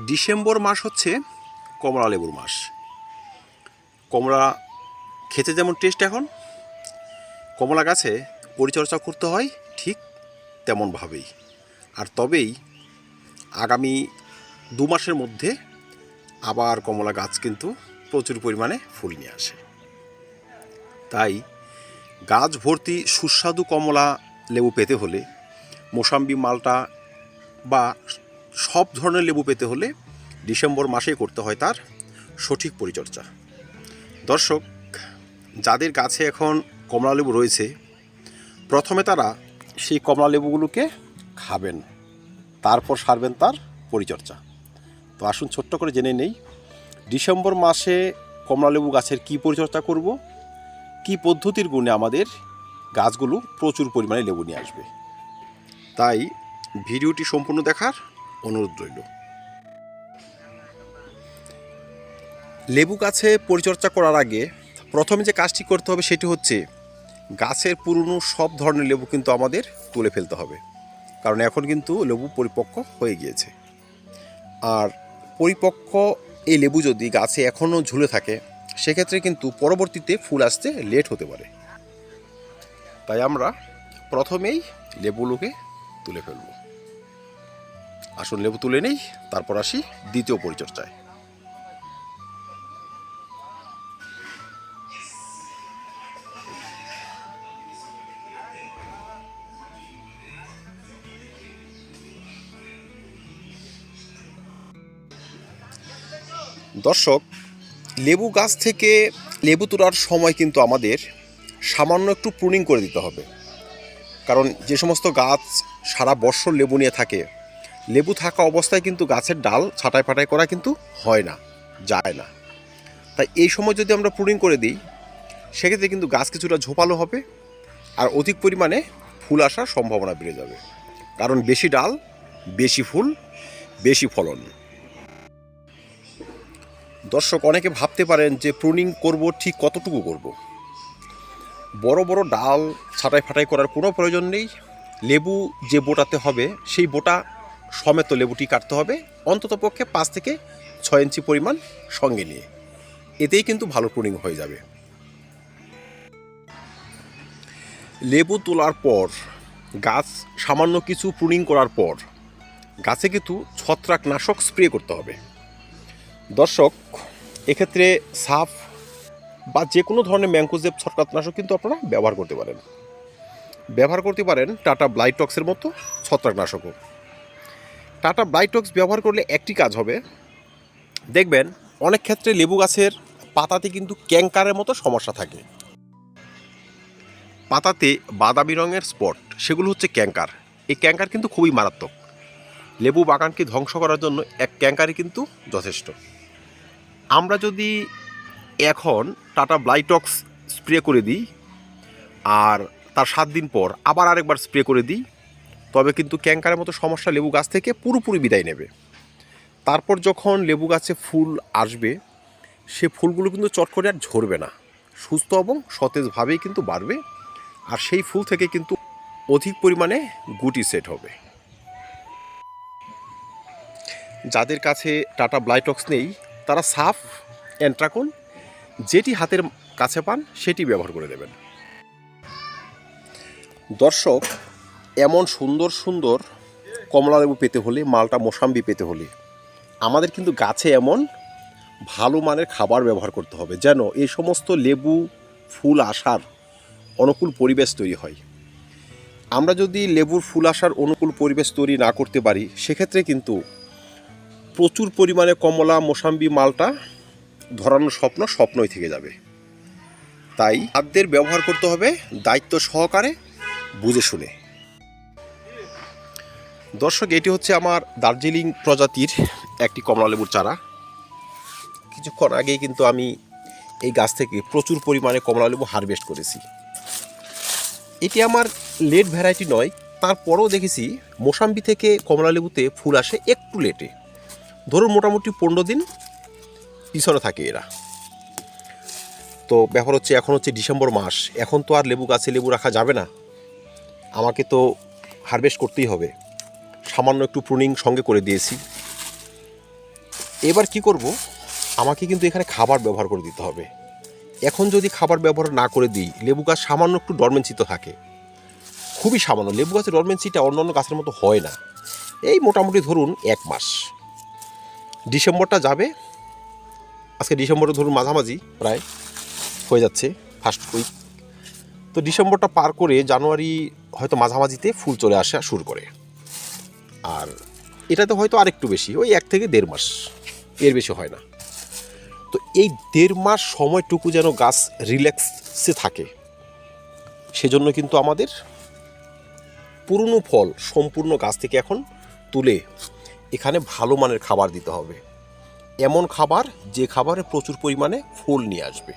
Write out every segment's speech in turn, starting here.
December মাস হচ্ছে কমলা লেবুর মাস। কমলা খেতে যেমন টেস্ট এখন, কমলা গাছে পরিচর্যা করতে হয় ঠিক তেমনভাবেই আর তবেই আগামী দু মাসের মধ্যে আবার কমলা গাছ কিন্তু প্রচুর পরিমাণে ফুল নিয়ে আসে। তাই গাছ ভর্তি সুস্বাদু কমলা লেবু পেতে হলে মোসাম্বি, মালটা বা সব ধরনের লেবু পেতে হলে ডিসেম্বর মাসেই করতে হয় তার সঠিক পরিচর্যা। দর্শক, যাদের গাছে এখন কমলা লেবু রয়েছে, প্রথমে তারা সেই কমলা লেবুগুলোকে খাবেন, তারপর সারবেন তার পরিচর্যা। তো আসুন ছোট্ট করে জেনে নেই, ডিসেম্বর মাসে কমলা লেবু গাছের কী পরিচর্যা করব? কী পদ্ধতির গুণে আমাদের গাছগুলো প্রচুর পরিমাণে লেবু নিয়ে আসবে? তাই ভিডিওটি সম্পূর্ণ দেখার অনুরোধ রইল। লেবু গাছে পরিচর্যা করার আগে প্রথমে যে কাজটি করতে হবে সেটি হচ্ছে গাছের পুরনো সব ধরনের লেবু কিন্তু আমাদের তুলে ফেলতে হবে। কারণ এখন কিন্তু লেবু পরিপক্ক হয়ে গিয়েছে। আর পরিপক্ক এই লেবু যদি গাছে এখনও ঝুলে থাকে, সেক্ষেত্রে কিন্তু পরবর্তীতে ফুল আসতে লেট হতে পারে। তাই আমরা প্রথমেই লেবুগুলোকে তুলে ফেলব। আসুন, লেবু তুলে নেই, তারপর আসি দ্বিতীয় পরিচর্যায়। দর্শক, লেবু গাছ থেকে লেবু তোলার সময় কিন্তু আমাদের সামান্য একটু প্রুনিং করে দিতে হবে। কারণ যে সমস্ত গাছ সারা বছর লেবু নিয়ে থাকে লেবু থাকা অবস্থায় কিন্তু গাছের ডাল ছাটাই ফাটাই করা কিন্তু হয় না, যায় না। তাই এই সময় যদি আমরা প্রুনিং করে দিই, সেক্ষেত্রে কিন্তু গাছ কিছুটা ঝোপালো হবে আর অধিক পরিমাণে ফুল আসার সম্ভাবনা বেড়ে যাবে। কারণ বেশি ডাল, বেশি ফুল, বেশি ফলন। দর্শক, অনেকে ভাবতে পারেন যে প্রুনিং করব ঠিক কতটুকু করব। বড় বড় ডাল ছাটাই ফাটাই করার কোনো প্রয়োজন নেই। লেবু যে বোটাতে হবে, সেই বোটা সমেত লেবুটি কাটতে হবে, অন্তত পক্ষে পাঁচ থেকে ছয় ইঞ্চি পরিমাণ সঙ্গে নিয়ে। এতেই কিন্তু ভালো প্রুনিং হয়ে যাবে। লেবু তোলার পর, গাছ সামান্য কিছু প্রুনিং করার পর, গাছে কিন্তু ছত্রাকনাশক স্প্রে করতে হবে। দর্শক, এক্ষেত্রে সাফ বা যে কোনো ধরনের ম্যাঙ্কোজেব ছত্রাকনাশক কিন্তু আপনারা ব্যবহার করতে পারেন। ব্যবহার করতে পারেন টাটা ব্লাইটক্সের মতো ছত্রাকনাশকও। টাটা ব্লাইটক্স ব্যবহার করলে একটি কাজ হবে। দেখবেন, অনেক ক্ষেত্রে লেবু গাছের পাতাতে কিন্তু ক্যাঙ্কারের মতো সমস্যা থাকে। পাতাতে বাদামি রঙের স্পট, সেগুলো হচ্ছে ক্যাঙ্কার এই ক্যাঙ্কার কিন্তু খুবই মারাত্মক। লেবু বাগানকে ধ্বংস করার জন্য এক ক্যাঙ্কারই কিন্তু যথেষ্ট। আমরা যদি এখন টাটা ব্লাইটক্স স্প্রে করে দিই, আর তার সাত দিন পর আবার আরেকবার স্প্রে করে দিই তবে কিন্তু ক্যাঙ্কারের মতো সমস্যা লেবু গাছ থেকে পুরোপুরি বিদায় নেবে। তারপর যখন লেবু গাছে ফুল আসবে, সে ফুলগুলো কিন্তু চট করে আর ঝরবে না। সুস্থ এবং সতেজভাবেই কিন্তু বাড়বে আর সেই ফুল থেকে কিন্তু অধিক পরিমাণে গুটি সেট হবে। যাদের কাছে টাটা ব্লাইটক্স নেই, তারা সাফ অ্যান্ট্রাকন যেটি হাতের কাছে পান, সেটি ব্যবহার করে দেবেন দর্শক এমন সুন্দর সুন্দর কমলা লেবু পেতে হলে, মালটা মোসাম্বি পেতে হলে, আমাদের কিন্তু গাছে এমন ভালো মানের খাবার ব্যবহার করতে হবে যেন এই সমস্ত লেবু, ফুল আসার অনুকূল পরিবেশ তৈরি হয়। আমরা যদি লেবুর, ফুল আসার অনুকূল পরিবেশ তৈরি না করতে পারি, সেক্ষেত্রে কিন্তু প্রচুর পরিমাণে কমলা, মোসাম্বি মালটা ধরানোর স্বপ্ন স্বপ্নই থেকে যাবে। তাই খাদ্যের ব্যবহার করতে হবে, দায়িত্ব সহকারে, বুঝে শুনে। দর্শক, এটি হচ্ছে আমার দার্জিলিং প্রজাতির একটি কমলা লেবুর চারা। কিছুক্ষণ আগেই কিন্তু আমি এই গাছ থেকে প্রচুর পরিমাণে কমলা লেবু হারভেস্ট করেছি। এটি আমার লেট ভ্যারাইটি নয়, তারপরেও দেখেছি মোসাম্বি থেকে কমলা লেবুতে ফুল আসে একটু লেটে। ধরুন মোটামুটি পনেরো দিন পিছনে থাকে এরা। তো ব্যাপার হচ্ছে, এখন হচ্ছে ডিসেম্বর মাস, এখন তো আর লেবু গাছে লেবু রাখা যাবে না। আমাকে তো হারভেস্ট করতেই হবে। সামান্য একটু প্রুনিং সঙ্গে করে দিয়েছি। এবার কি করব? আমাকে কিন্তু এখানে খাবার ব্যবহার করে দিতে হবে। এখন যদি খাবার ব্যবহার না করে দিই, লেবু গাছ সামান্য একটু ডরমেন্সিত থাকে। খুবই সামান্য, লেবু গাছের ডরমেন্সিটা অন্য অন্য গাছের মতো হয় না। এই মোটামুটি ধরুন এক মাস। ডিসেম্বরটা যাবে। আজকে ডিসেম্বরে ধরুন মাঝামাঝি প্রায় হয়ে যাচ্ছে ফার্স্ট উইক তো ডিসেম্বরটা পার করে জানুয়ারি হয়তো মাঝামাঝিতে ফুল চলে আসা শুরু করে। আর এটাতে হয়তো আরেকটু বেশি, ওই এক থেকে দেড় মাস, এর বেশি হয় না। তো এই দেড় মাস সময়টুকু যেন গাছ রিল্যাক্সে থাকে, সেজন্য কিন্তু আমাদের পুরনো ফল সম্পূর্ণ গাছ থেকে এখন তুলে এখানে ভালো মানের খাবার দিতে হবে। এমন খাবার, যে খাবারে প্রচুর পরিমাণে ফুল নিয়ে আসবে।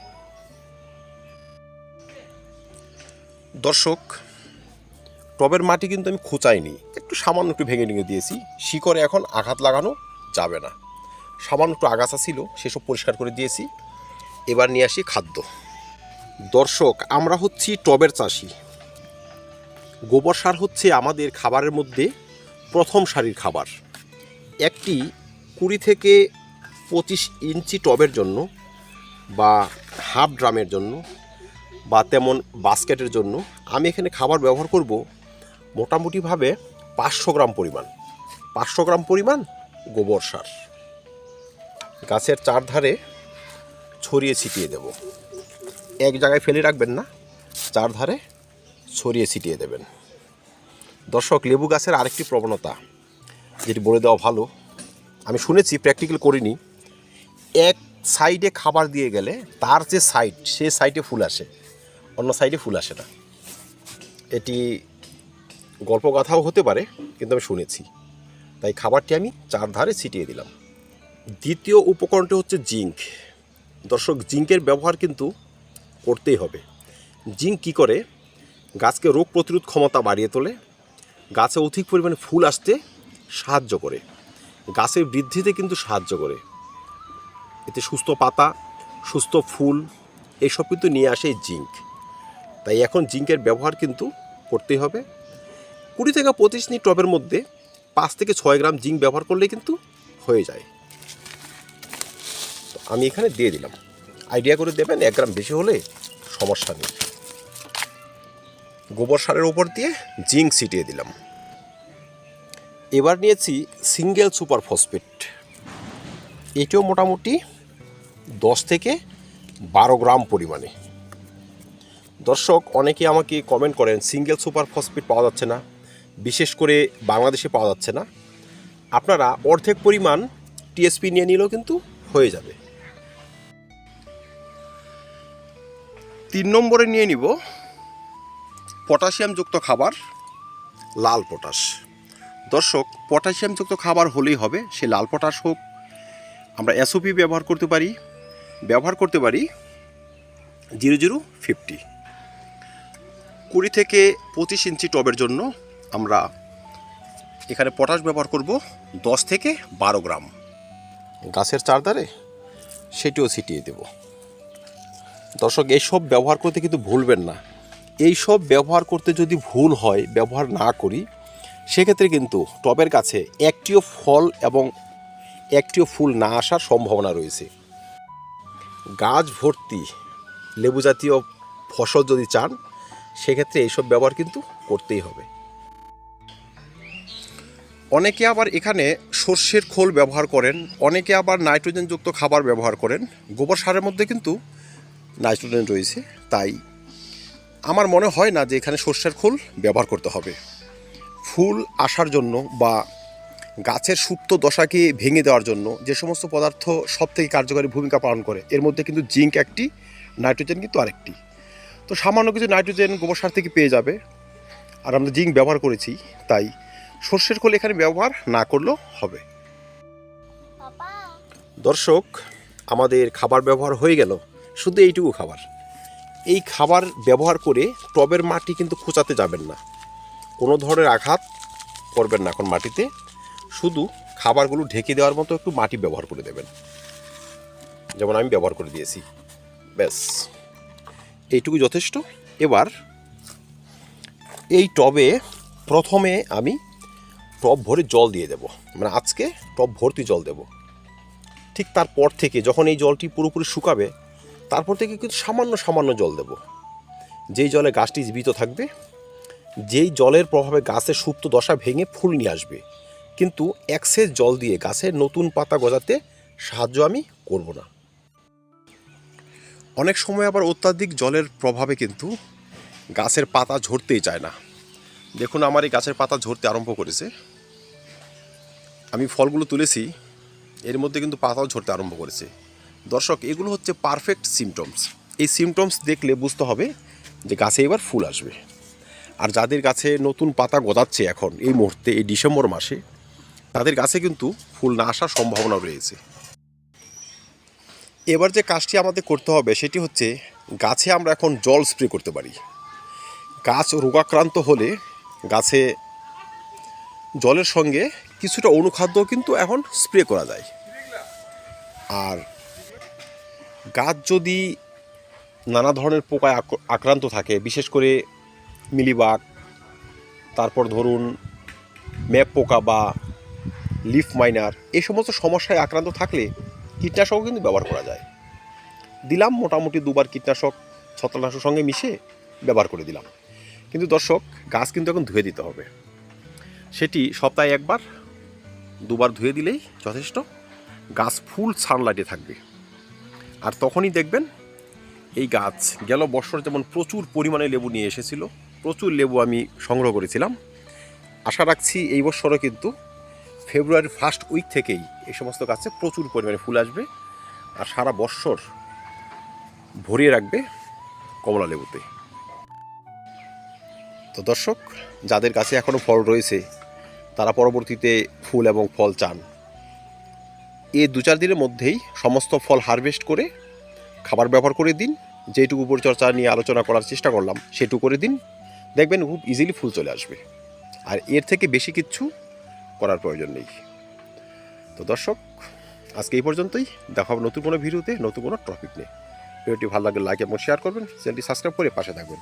দর্শক টবের মাটি কিন্তু আমি খোঁচাইনি। একটু সামান্য একটু ভেঙে ভেঙে দিয়েছি। শিকড়ে এখন আঘাত লাগানো যাবে না। সামান্য একটু আগাছা ছিল, সেসব পরিষ্কার করে দিয়েছি। এবার নিয়ে আসি খাদ্য। দর্শক, আমরা হচ্ছি টবের চাষি। গোবর সার হচ্ছে আমাদের খাবারের মধ্যে প্রথম সারির খাবার। একটি কুড়ি থেকে পঁচিশ ইঞ্চি টবের জন্য বা হাফ ড্রামের জন্য বা তেমন বাস্কেটের জন্য আমি এখানে খাবার ব্যবহার করব মোটামুটিভাবে পাঁচশো গ্রাম পরিমাণ। পাঁচশো গ্রাম পরিমাণ গোবর সার। গাছের চারধারে ছড়িয়ে ছিটিয়ে দেব। এক জায়গায় ফেলে রাখবেন না, চারধারে ছড়িয়ে ছিটিয়ে দেবেন। দর্শক, লেবু গাছের আরেকটি প্রবণতা, যেটি বলে দেওয়া ভালো, আমি শুনেছি প্র্যাকটিক্যাল করিনি, এক সাইডে খাবার দিয়ে গেলে তার যে সাইড সে সাইডে ফুল আসে, অন্য সাইডে ফুল আসে না। এটি গল্প কথাও হতে পারে, কিন্তু আমি শুনেছি। তাই খাবারটি আমি চার ধারে ছিটিয়ে দিলাম। দ্বিতীয় উপকরণটি হচ্ছে জিঙ্ক। দর্শক, জিঙ্কের ব্যবহার কিন্তু করতেই হবে। জিঙ্ক কী করে? গাছকে রোগ প্রতিরোধ ক্ষমতা বাড়িয়ে তোলে। গাছে অধিক পরিমাণে ফুল আসতে সাহায্য করে। গাছের বৃদ্ধিতে কিন্তু সাহায্য করে। এতে সুস্থ পাতা, সুস্থ ফুল এইসব কিন্তু নিয়ে আসে জিঙ্ক। তাই এখন জিঙ্কের ব্যবহার কিন্তু করতেই হবে। কুড়ি থেকে পঁচিশ নি টবের মধ্যে পাঁচ থেকে ছয় গ্রাম জিঙ্ক ব্যবহার করলে কিন্তু হয়ে যায়। তো আমি এখানে দিয়ে দিলাম। আইডিয়া করে দেবেন, এক গ্রাম বেশি হলে সমস্যা নেই। গোবর সারের ওপর দিয়ে জিঙ্ক ছিটিয়ে দিলাম। এবার নিয়েছি সিঙ্গেল সুপার ফসফেট। এটিও মোটামুটি দশ থেকে বারো গ্রাম পরিমাণে। দর্শক অনেকে আমাকে কমেন্ট করেন, সিঙ্গেল সুপার ফসফেট পাওয়া যাচ্ছে না। বিশেষ করে বাংলাদেশে পাওয়া যাচ্ছে না, আপনারা অর্ধেক পরিমাণ টিএসপি নিয়ে নিলেও কিন্তু হয়ে যাবে। তিন নম্বরে নিয়ে নিব পটাশিয়ামযুক্ত খাবার, লাল পটাশ। দর্শক, পটাশিয়ামযুক্ত খাবার হলেই হবে, সে লাল পটাশ হোক, আমরা এসওপি ব্যবহার করতে পারি, ব্যবহার করতে পারি জিরো জিরো ফিফটি। কুড়ি থেকে পঁচিশ ইঞ্চি টবের জন্য আমরা এখানে পটাশ ব্যবহার করব দশ থেকে বারো গ্রাম। গাছের চারধারে সেটিও ছিটিয়ে দেব। দর্শক এইসব ব্যবহার করতে কিন্তু ভুলবেন না। এই সব ব্যবহার করতে যদি ভুল হয়, ব্যবহার না করি, সেক্ষেত্রে কিন্তু টবের কাছে একটিও ফল এবং একটিও ফুল না আসার সম্ভাবনা রয়েছে। গাছ ভর্তি লেবু জাতীয় ফসল যদি চান, সেক্ষেত্রে এইসব ব্যবহার কিন্তু করতেই হবে। অনেকে আবার এখানে সর্ষের খোল ব্যবহার করেন, অনেকে আবার নাইট্রোজেনযুক্ত খাবার ব্যবহার করেন। গোবর সারের মধ্যে কিন্তু নাইট্রোজেন রয়েছে, তাই আমার মনে হয় না যে এখানে সর্ষের খোল ব্যবহার করতে হবে। ফুল আসার জন্য বা গাছের সুপ্ত দশাকে ভেঙে দেওয়ার জন্য যে সমস্ত পদার্থ সব থেকে কার্যকরী ভূমিকা পালন করে, এর মধ্যে কিন্তু জিঙ্ক একটি, নাইট্রোজেন কিন্তু আরেকটি। তো সামান্য কিছু নাইট্রোজেন গোবর সার থেকে পেয়ে যাবে, আর আমরা জিঙ্ক ব্যবহার করেছি, তাই সর্ষের খোল এখানে ব্যবহার না করলেও হবে। দর্শক, আমাদের খাবার ব্যবহার হয়ে গেল। শুধু এইটুকু খাবার। এই খাবার ব্যবহার করে টবের মাটি কিন্তু খোঁচাতে যাবেন না। কোনো ধরনের আঘাত করবেন না এখন মাটিতে। শুধু খাবারগুলো ঢেকে দেওয়ার মতো একটু মাটি ব্যবহার করে দেবেন। যেমন আমি ব্যবহার করে দিয়েছি। ব্যাস। এইটুকু যথেষ্ট। এবার এই টবে প্রথমে আমি টব ভরে জল দিয়ে দেব। মানে আজকে টব ভর্তি জল দেব। ঠিক তারপর থেকে যখন এই জলটি পুরোপুরি শুকাবে, তারপর থেকে কিন্তু সামান্য সামান্য জল দেব। যেই জলে গাছটি জীবিত থাকবে, যেই জলের প্রভাবে গাছের সুপ্ত দশা ভেঙে ফুল নিয়ে আসবে। কিন্তু একসেস জল দিয়ে গাছের নতুন পাতা গজাতে সাহায্য আমি করব না। অনেক সময় আবার অত্যাধিক জলের প্রভাবে কিন্তু গাছের পাতা ঝরতেই চায় না। দেখুন, আমার এই গাছের পাতা ঝরতে আরম্ভ করেছে। আমি ফলগুলো তুলেছি, এর মধ্যে কিন্তু পাতাও ঝরতে আরম্ভ করেছে। দর্শক, এগুলো হচ্ছে পারফেক্ট সিমটমস এই সিমটমস দেখলে বুঝতে হবে যে গাছে এবার ফুল আসবে। আর যাদের গাছে নতুন পাতা গজাচ্ছে এখন, এই মুহূর্তে, এই ডিসেম্বর মাসে, তাদের গাছে কিন্তু ফুল না আসার সম্ভাবনা রয়েছে। এবার যে কাজটি আমাদের করতে হবে, সেটি হচ্ছে গাছে আমরা এখন জল স্প্রে করতে পারি। গাছ রোগাক্রান্ত হলে গাছে জলের সঙ্গে কিছুটা অনুখাদ্য কিন্তু এখন স্প্রে করা যায়। আর গাছ যদি নানা ধরনের পোকায় আক- আক্রান্ত থাকে, বিশেষ করে মিলিবাগ, তারপর ধরুন ম্যাপ পোকা বা লিফ মাইনার এই সমস্ত সমস্যায় আক্রান্ত থাকলে কীটনাশকও কিন্তু ব্যবহার করা যায়। দিলাম, মোটামুটি দুবার কীটনাশক ছত্রনাশক সঙ্গে মিশে ব্যবহার করে দিলাম। কিন্তু দর্শক, গাছ কিন্তু এখন ধুয়ে দিতে হবে। সেটি সপ্তাহে একবার, দুবার ধুয়ে দিলেই যথেষ্ট। গাছ ফুল সানলাইটে থাকবে। আর তখনই দেখবেন, এই গাছ গেল বছর যেমন প্রচুর পরিমাণে লেবু নিয়ে এসেছিল, প্রচুর লেবু আমি সংগ্রহ করেছিলাম। আশা রাখছি এই বছরও কিন্তু ফেব্রুয়ারির ফার্স্ট উইক থেকেই এই সমস্ত গাছে প্রচুর পরিমাণে ফুল আসবে আর সারা বৎসর ভরিয়ে রাখবে কমলা লেবুতে। তো দর্শক, যাদের কাছে এখনও ফল রয়েছে, তারা পরবর্তীতে ফুল এবং ফল চান। এই দু চার দিনের মধ্যেই সমস্ত ফল হারভেস্ট করে খাবার ব্যবহার করে দিন। যেটুকু পরিচর্যা নিয়ে আলোচনা করার চেষ্টা করলাম, সেটুকু করে দিন। দেখবেন খুব ইজিলি ফুল চলে আসবে। আর এর থেকে বেশি কিচ্ছু করার প্রয়োজন নেই। তো দর্শক, আজকে এই পর্যন্তই। দেখা হবে নতুন কোনো ভিডিওতে, নতুন কোনো টপিক নিয়ে। ভিডিওটি ভালো লাগলে লাইক এবং শেয়ার করবেন। চ্যানেলটি সাবস্ক্রাইব করে পাশে থাকবেন।